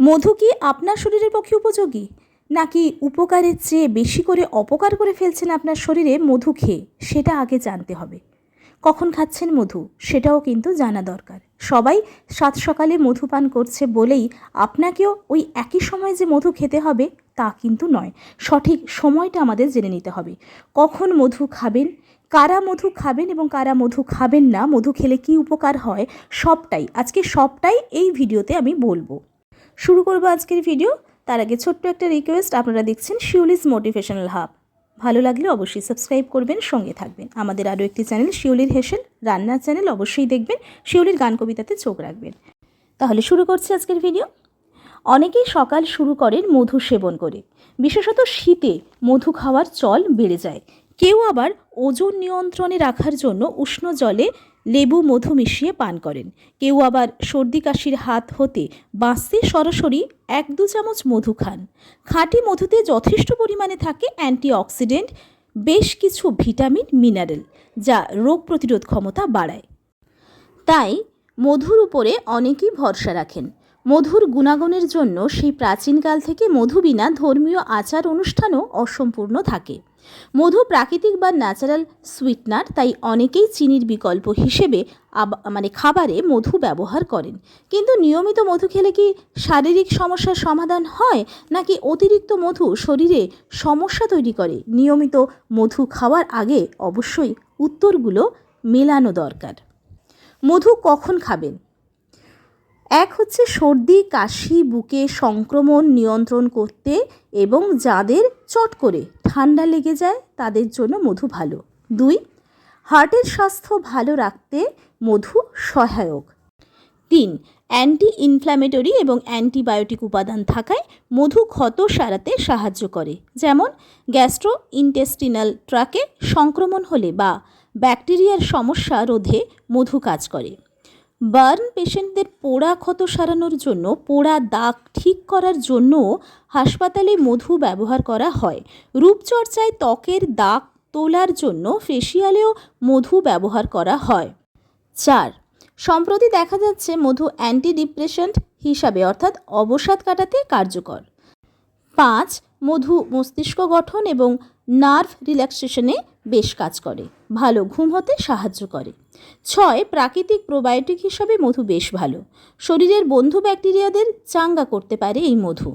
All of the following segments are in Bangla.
মধু কি আপনার শরীরের পক্ষে উপযোগী? নাকি উপকারের চেয়ে বেশি করে অপকার করে ফেলছেন আপনার শরীরে মধু খেয়ে? সেটা আগে জানতে হবে। কখন খাচ্ছেন মধু? সেটাও কিন্তু জানা দরকার। সবাই সাত সকালে মধু পান করছে বলেই আপনাকেও ওই একই সময় যে মধু খেতে হবে, তা কিন্তু নয়। সঠিক সময়টা আমাদের জেনে নিতে হবে। কখন মধু খাবেন? কারা মধু খাবেন এবং কারা মধু খাবেন না? মধু খেলে কি উপকার হয়? সবটাই, আজকে সবটাই এই ভিডিওতে আমি বলব। শুরু করব আজকের ভিডিও তার আগে ছোট্ট একটা রিকোয়েস্ট আপনারা দেখছেন শিউলিস মোটিভেশনাল হাব ভালো লাগলে অবশ্যই সাবস্ক্রাইব করবেন, সঙ্গে থাকবেন। আমাদের আরও একটি চ্যানেল শিউলির হেসেল রান্নার চ্যানেল অবশ্যই দেখবেন। শিউলির গান কবিতাতে চোখ রাখবেন। তাহলে শুরু করছি আজকের ভিডিও অনেকেই সকাল শুরু করেন মধু সেবন করে। বিশেষত শীতে মধু খাওয়ার চল বেড়ে যায়। কেউ আবার ওজন নিয়ন্ত্রণে রাখার জন্য উষ্ণ জলে লেবু, মধু মিশিয়ে পান করেন। কেউ আবার সর্দি কাশির হাত হতে বাঁচতে সরাসরি এক দু চামচ মধু খান। খাঁটি মধুতে যথেষ্ট পরিমাণে থাকে অ্যান্টিঅক্সিডেন্ট, বেশ কিছু ভিটামিন, মিনারেল, যা রোগ প্রতিরোধ ক্ষমতা বাড়ায়। তাই মধুর উপরে অনেকেই ভরসা রাখেন। মধুর গুণাগুণের জন্য সেই প্রাচীনকাল থেকে মধু বিনা ধর্মীয় আচার অনুষ্ঠানও অসম্পূর্ণ থাকে। মধু প্রাকৃতিক বা ন্যাচারাল সুইটনার তাই অনেকেই চিনির বিকল্প হিসেবে মানে খাবারে মধু ব্যবহার করেন। কিন্তু নিয়মিত মধু খেলে কি শারীরিক সমস্যার সমাধান হয়, নাকি অতিরিক্ত মধু শরীরে সমস্যা তৈরি করে? নিয়মিত মধু খাওয়ার আগে অবশ্যই উত্তরগুলো মেলানো দরকার। মধু কখন খাবেন? এক হচ্ছে সর্দি, কাশি, বুকে সংক্রমণ নিয়ন্ত্রণ করতে এবং যাদের চট করে ঠান্ডা লেগে যায় তাদের জন্য মধু ভালো। দুই, হার্টের স্বাস্থ্য ভালো রাখতে মধু সহায়ক। তিন অ্যান্টি ইনফ্ল্যামেটরি এবং অ্যান্টিবায়োটিক উপাদান থাকায় মধু ক্ষত সারাতে সাহায্য করে। যেমন গ্যাস্ট্রো ইন্টেস্টিনাল ট্রাকে সংক্রমণ হলে বা ব্যাকটেরিয়ার সমস্যা রোধে মধু কাজ করে। বার্ন পেশেন্টদের পোড়া ক্ষত সারানোর জন্য পোড়া দাগ ঠিক করার জন্য হাসপাতালে মধু ব্যবহার করা হয়। রূপচর্চায় ত্বকের দাগ তোলার জন্য ফেসিয়ালেও মধু ব্যবহার করা হয়। চার, সম্প্রতি দেখা যাচ্ছে মধু অ্যান্টি ডিপ্রেশন্ট হিসাবে, অর্থাৎ অবসাদ কাটাতে কার্যকর। পাঁচ, মধু মস্তিষ্ক গঠন এবং নার্ভ রিল্যাক্সেশনে বেশ কাজ করে, ভালো ঘুম হতে সাহায্য করে। ছয়, প্রাকৃতিক প্রোবায়োটিক হিসাবে মধু বেশ ভালো। শরীরের বন্ধু ব্যাকটেরিয়াদের চাঙ্গা করতে পারে এই মধু।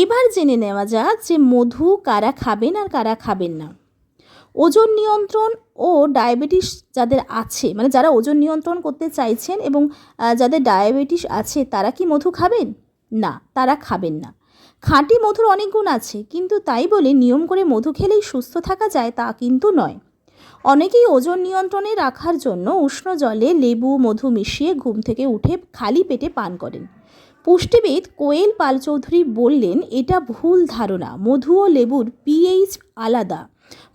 এবার জেনে নেওয়া যাক যে মধু কারা খাবেন আর কারা খাবেন না। ওজন নিয়ন্ত্রণ ও ডায়াবেটিস যাদের আছে মানে যারা ওজন নিয়ন্ত্রণ করতে চাইছেন এবং যাদের ডায়াবেটিস আছে, তারা কি মধু খাবেন? না, তারা খাবেন না। খাঁটি মধুর অনেক গুণ আছে, কিন্তু তাই বলে নিয়ম করে মধু খেলেই সুস্থ থাকা যায় তা কিন্তু নয়। অনেকেই ওজন নিয়ন্ত্রণে রাখার জন্য উষ্ণ জলে লেবু, মধু মিশিয়ে ঘুম থেকে উঠে খালি পেটে পান করেন। পুষ্টিবিদ কোয়েল পাল চৌধুরী বললেন, এটা ভুল ধারণা। মধু ও লেবুর পিএইচ আলাদা।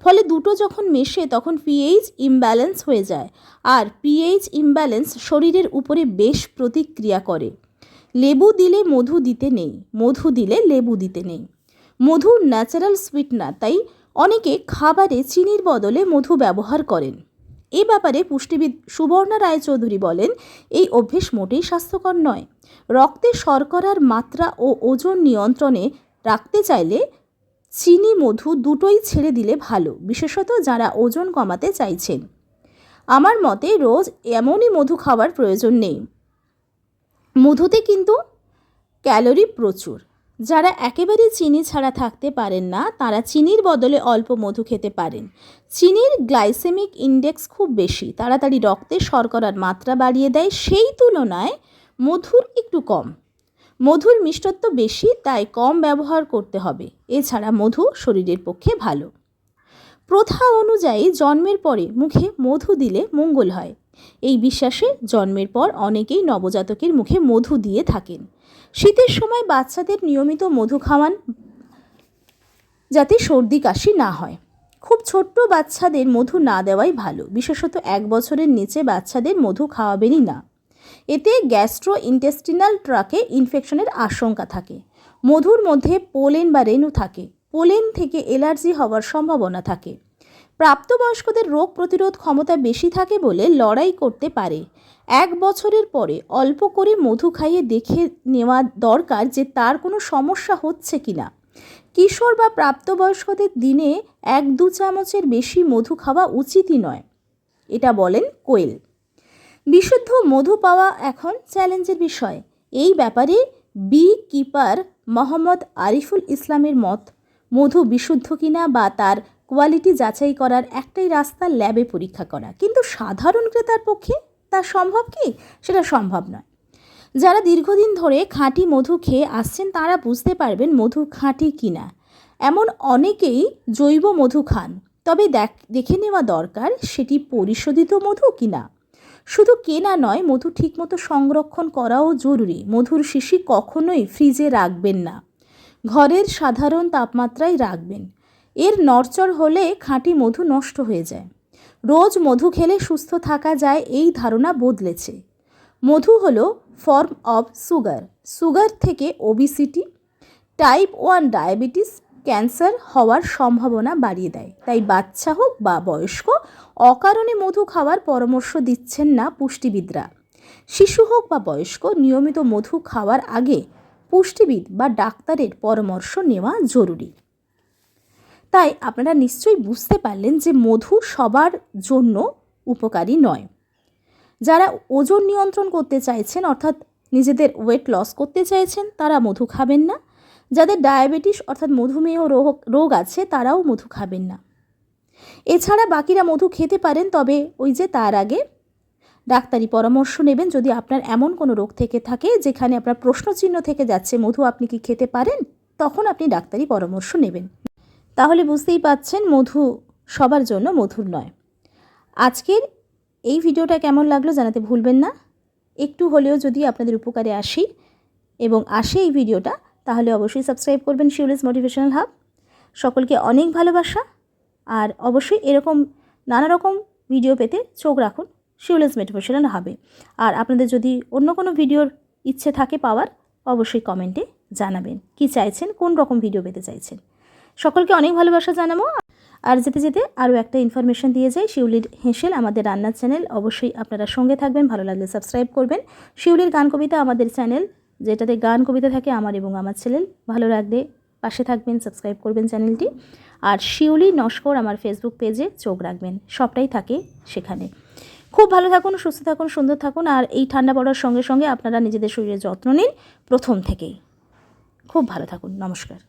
ফলে দুটো যখন মেশে তখন পিএইচ ইমব্যালেন্স হয়ে যায়, আর পিএইচ ইমব্যালেন্স শরীরের উপরে বেশ প্রতিক্রিয়া করে। লেবু দিলে মধু দিতে নেই, মধু দিলে লেবু দিতে নেই। মধু ন্যাচারাল সুইটনার তাই অনেকে খাবারে চিনির বদলে মধু ব্যবহার করেন। এ ব্যাপারে পুষ্টিবিদ সুবর্ণা রায়চৌধুরী বলেন, এই অভ্যেস মোটেই স্বাস্থ্যকর নয়। রক্তে শর্করার মাত্রা ও ওজন নিয়ন্ত্রণে রাখতে চাইলে চিনি মধু দুটোই ছেড়ে দিলে ভালো, বিশেষত যারা ওজন কমাতে চাইছেন। আমার মতে রোজ এমনই মধু খাওয়ার প্রয়োজন নেই। মধুতে কিন্তু ক্যালোরি প্রচুর। যারা একেবারে চিনি ছাড়া থাকতে পারেন না, তারা চিনির বদলে অল্প মধু খেতে পারেন। চিনির গ্লাইসেমিক ইন্ডেক্স খুব বেশি। তাড়াতাড়ি রক্তে শর্করার মাত্রা বাড়িয়ে দেয়, সেই তুলনায় মধুর একটু কম। মধুর মিষ্টত্ব বেশি, তাই কম ব্যবহার করতে হবে। এছাড়া মধু শরীরের পক্ষে ভালো। প্রথা অনুযায়ী জন্মের পরে মুখে মধু দিলে মঙ্গল হয়। এই বিশ্বাসে জন্মের পর অনেকেই নবজাতকের মুখে মধু দিয়ে থাকেন। শীতের সময় বাচ্চাদের নিয়মিত মধু খাওয়ান যাতে সর্দি কাশি না হয়। খুব ছোট্ট বাচ্চাদের মধু না দেওয়াই ভালো, বিশেষত এক বছরের নিচে বাচ্চাদের মধু খাওয়াবেনই না। এতে গ্যাস্ট্রো ইন্টেস্টিনাল ট্রাকে ইনফেকশনের আশঙ্কা থাকে। মধুর মধ্যে পোলেন বা রেণু থাকে। পোলেন থেকে অ্যালার্জি হওয়ার সম্ভাবনা থাকে। প্রাপ্তবয়স্কদের রোগ প্রতিরোধ ক্ষমতা বেশি থাকে বলে লড়াই করতে পারে। এক বছরের পরে অল্প করে মধু খাইয়ে দেখে নেওয়া দরকার যে তার কোনো সমস্যা হচ্ছে কি না কিশোর বা প্রাপ্তবয়স্কদের দিনে এক দু চামচের বেশি মধু খাওয়া উচিতই নয়, এটা বলেন কোয়েল। বিশুদ্ধ মধু পাওয়া এখন চ্যালেঞ্জের বিষয়। এই ব্যাপারে বি কিপার মোহাম্মদ আরিফুল ইসলামের মত, মধু বিশুদ্ধ কিনা বা তার কোয়ালিটি যাচাই করার একটাই রাস্তা ল্যাবে পরীক্ষা করা। কিন্তু সাধারণ ক্রেতার পক্ষে তা সম্ভব কি? সেটা সম্ভব নয়। যারা দীর্ঘদিন ধরে খাঁটি মধু খেয়ে আসছেন, তারা বুঝতে পারবেন মধু খাঁটি কিনা। এমন অনেকেই জৈব মধু খান, তবে দেখ, দেখে নেওয়া দরকার সেটি পরিশোধিত মধু কিনা। শুধু কেনা নয়, মধু ঠিকমতো সংরক্ষণ করাও জরুরি। মধুর শিশি কখনোই ফ্রিজে রাখবেন না। ঘরের সাধারণ তাপমাত্রায় রাখবেন। এর নড়চড় হলে খাঁটি মধু নষ্ট হয়ে যায়। রোজ মধু খেলে সুস্থ থাকা যায় এই ধারণা বদলেছে। মধু হলো ফর্ম অফ সুগার সুগার থেকে obesity type one diabetes cancer হওয়ার সম্ভাবনা বাড়িয়ে দেয়। তাই বাচ্চা হোক বা বয়স্ক, অকারণে মধু খাওয়ার পরামর্শ দিচ্ছেন না পুষ্টিবিদরা। শিশু হোক বা বয়স্ক, নিয়মিত মধু খাওয়ার আগে পুষ্টিবিদ বা ডাক্তারের পরামর্শ নেওয়া জরুরি। তাই আপনারা নিশ্চয়ই বুঝতে পারলেন যে মধু সবার জন্য উপকারী নয়। যারা ওজন নিয়ন্ত্রণ করতে চাইছেন, অর্থাৎ নিজেদের ওয়েট লস করতে চাইছেন, তারা মধু খাবেন না। যাদের ডায়াবেটিস অর্থাৎ মধুমেহ রোগ রোগ আছে, তারাও মধু খাবেন না। এছাড়া বাকিরা মধু খেতে পারেন, তবে ওই যে তার আগে ডাক্তারি পরামর্শ নেবেন। যদি আপনার এমন কোনো রোগ থেকে থাকে, যেখানে আপনার প্রশ্নচিহ্ন থেকে যাচ্ছে, মধু আপনি কি খেতে পারেন? তখন আপনি ডাক্তারি পরামর্শ নেবেন। তাহলে বুঝতেই পাচ্ছেন মধু সবার জন্য মধুর নয়। আজকের এই ভিডিওটা কেমন লাগল জানাতে ভুলবেন না। একটু হলেও যদি আপনাদের উপকারে আসি এবং আসে এই ভিডিওটা, তাহলে অবশ্যই সাবস্ক্রাইব করবেন শিউলিস মোটিভেশনাল হাব। সকলকে অনেক ভালোবাসা আর অবশ্যই এরকম নানা রকম ভিডিও পেতে চোখ রাখুন শিউলিস মোটিভেশনাল হাবে। আর আপনাদের যদি অন্য কোনো ভিডিওর ইচ্ছে থাকে পাওয়ার, অবশ্যই কমেন্টে জানাবেন কি চাইছেন, কোন রকম ভিডিও পেতে চাইছেন। সকলকে অনেক ভালোবাসা জানাব। আর যেতে যেতে আরও একটা ইনফরমেশন দিয়ে যাই, শিউলির হেঁসেল আমাদের রান্নার চ্যানেল অবশ্যই আপনারা সঙ্গে থাকবেন, ভালো লাগলে সাবস্ক্রাইব করবেন। শিউলির গান কবিতা আমাদের চ্যানেল যেটাতে গান কবিতা থাকে আমার এবং আমার ছেলের। ভালো লাগলে পাশে থাকবেন সাবস্ক্রাইব করবেন চ্যানেলটি আর শিউলি নস্কর আমার ফেসবুক পেজে চোখ রাখবেন, সবটাই থাকে সেখানে। খুব ভালো থাকুন, সুস্থ থাকুন, সুন্দর থাকুন, আর এই ঠান্ডা পড়ার সঙ্গে সঙ্গে আপনারা নিজেদের শরীরের যত্ন নিন প্রথম থেকেই। খুব ভালো থাকুন, নমস্কার।